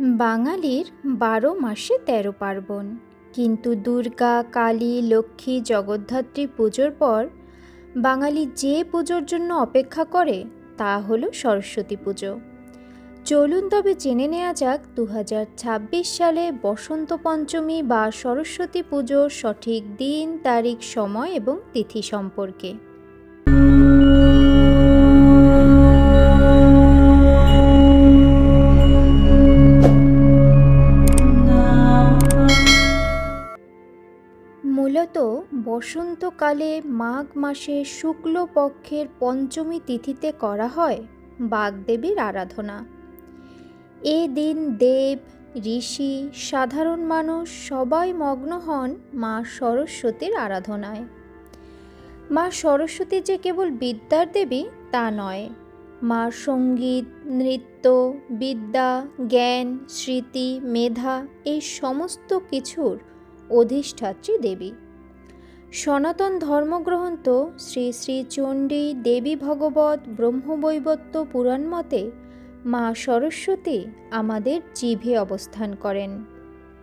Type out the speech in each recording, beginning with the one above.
বাঙালির বারো মাসে তেরো পার্বণ। কিন্তু দুর্গা, কালী, লক্ষ্মী, জগদ্ধাত্রী পুজোর পর বাঙালি যে পুজোর জন্য অপেক্ষা করে, তা হলো সরস্বতী পুজো। চলুন তবে জেনে নেওয়া যাক দু হাজার ছাব্বিশ সালে বসন্ত পঞ্চমী বা সরস্বতী পুজোর সঠিক দিন, তারিখ, সময় এবং তিথি সম্পর্কে। মূলত বসন্তকালে মাঘ মাসে শুক্লপক্ষের পঞ্চমী তিথিতে করা হয় বাগদেবীর আরাধনা। এ দিন দেব, ঋষি, সাধারণ মানুষ সবাই মগ্ন হন মা সরস্বতীর আরাধনায়। মা সরস্বতী যে কেবল বিদ্যার দেবী, তা নয়। মা সংগীত, নৃত্য, বিদ্যা, জ্ঞান, স্মৃতি, মেধা এই সমস্ত কিছুর অধিষ্ঠাত্রী দেবী। সনাতন ধর্মগ্রন্থ শ্রী শ্রী চণ্ডী দেবী ভগবত ব্রহ্মবৈবত্য পুরাণ মতে মা সরস্বতী আমাদের জিভে অবস্থান করেন।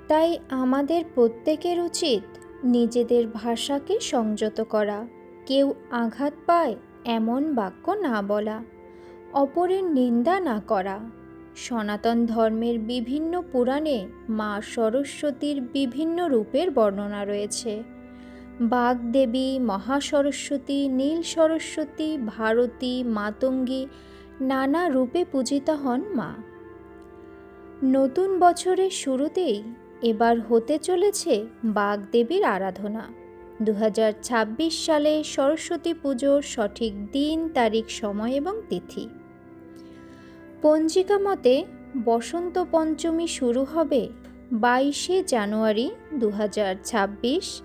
তাই আমাদের প্রত্যেকের উচিত নিজেদের ভাষাকে সংযত করা। কেউ আঘাত পায় এমন বাক্য না বলা। অপরের নিন্দা না করা। সনাতন ধর্মের বিভিন্ন পুরাণে মা সরস্বতীর বিভিন্ন রূপের বর্ণনা রয়েছে। বাগদেবী, মহাসরস্বতী নীল সরস্বতী ভারতী, মাতঙ্গী নানা রূপে পূজিতা হন মা। নতুন বছরের শুরুতেই এবার হতে চলেছে বাগদেবীর আরাধনা। দু হাজার ছাব্বিশ সালে সরস্বতী পুজোর সঠিক দিন, তারিখ, সময় এবং তিথি। পঞ্জিকা মতে বসন্ত পঞ্চমী শুরু হবে বাইশে জানুয়ারি দু হাজার ছাব্বিশ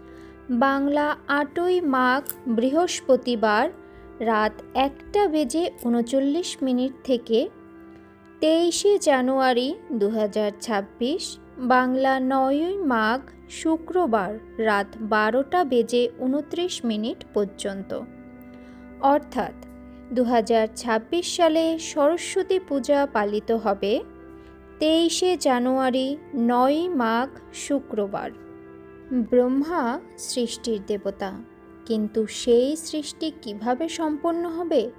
বাংলা আটই মাঘ বৃহস্পতিবার রাত একটা বেজে উনচল্লিশ মিনিট থেকে তেইশে জানুয়ারি দু ছাব্বিশ, বাংলা নয়ই মাঘ শুক্রবার রাত বারোটা বেজে উনত্রিশ মিনিট পর্যন্ত। অর্থাৎ দু হাজার ছাব্বিশ সালে সরস্বতী পূজা পালিত হবে তেইশে জানুয়ারি নয় মাঘ শুক্রবার। ব্রহ্মা সৃষ্টির দেবতা। কিন্তু সেই সৃষ্টি কীভাবে সম্পন্ন হবে?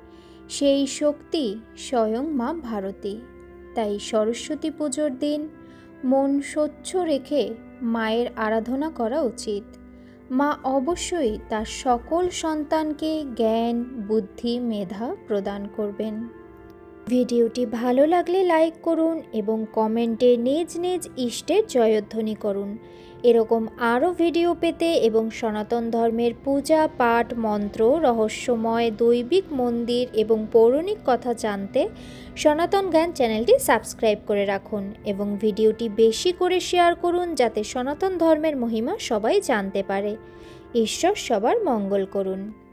সেই শক্তি স্বয়ং মা ভারতী। তাই সরস্বতী পুজোর দিন মন স্বচ্ছ রেখে মায়ের আরাধনা করা উচিত। মা অবশ্যই তার সকল সন্তানকে জ্ঞান, বুদ্ধি, মেধা প্রদান করবেন। ভিডিওটি ভালো লাগলে লাইক করুন এবং কমেন্টে নিজ নিজ ইষ্টের জয়ধ্বনি করুন। এরকম আরও ভিডিও পেতে এবং সনাতন ধর্মের পূজা, পাঠ, মন্ত্র, রহস্যময়, দৈবিক মন্দির এবং পৌরাণিক কথা জানতে সনাতন জ্ঞান চ্যানেলটি সাবস্ক্রাইব করে রাখুন এবং ভিডিওটি বেশি করে শেয়ার করুন যাতে সনাতন ধর্মের মহিমা সবাই জানতে পারে। ঈশ্বর সবার মঙ্গল করুন।